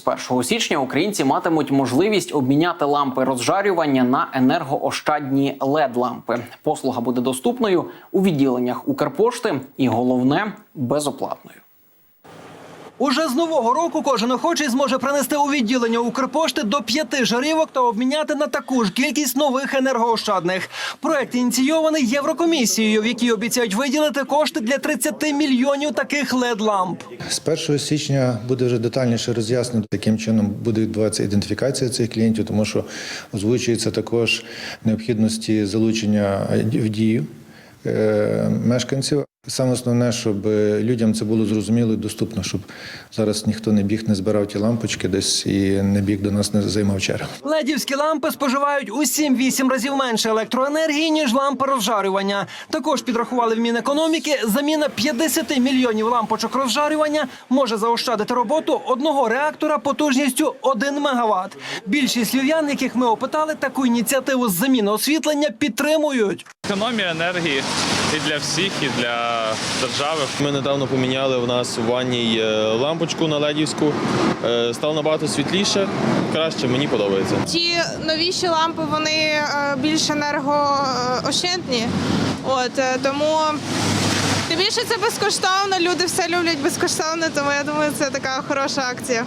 З 1 січня українці матимуть можливість обміняти лампи розжарювання на енергоощадні led лампи. Послуга буде доступною у відділеннях Укрпошти і головне безоплатною. Уже з нового року кожен охочий зможе принести у відділення Укрпошти до п'яти жарівок та обміняти на таку ж кількість нових енергоощадних. Проект ініційований Єврокомісією, в якій обіцяють виділити кошти для 30 мільйонів таких led ламп З 1 січня буде вже детальніше роз'яснено, яким чином буде відбуватися ідентифікація цих клієнтів, тому що озвучується також необхідності залучення в дію е, мешканців. Саме основне, щоб людям це було зрозуміло і доступно, щоб зараз ніхто не біг, не збирав ті лампочки десь і не біг до нас, не займав чергу. Ледівські лампи споживають у 7-8 разів менше електроенергії, ніж лампи розжарювання. Також підрахували в Мінекономіки, заміна 50 мільйонів лампочок розжарювання може заощадити роботу одного реактора потужністю 1 мегаватт. Більшість львів'ян, яких ми опитали, таку ініціативу з заміни освітлення підтримують. Економія енергії і для всіх, і для держави. Ми недавно поміняли в нас у ванній е, лампочку на ледівську. Е, Стало набагато світліше, краще, мені подобається. Ті новіші лампи вони е, більш енергоощадні. От тому тим більше це безкоштовно. Люди все люблять безкоштовно, тому я думаю, це така хороша акція.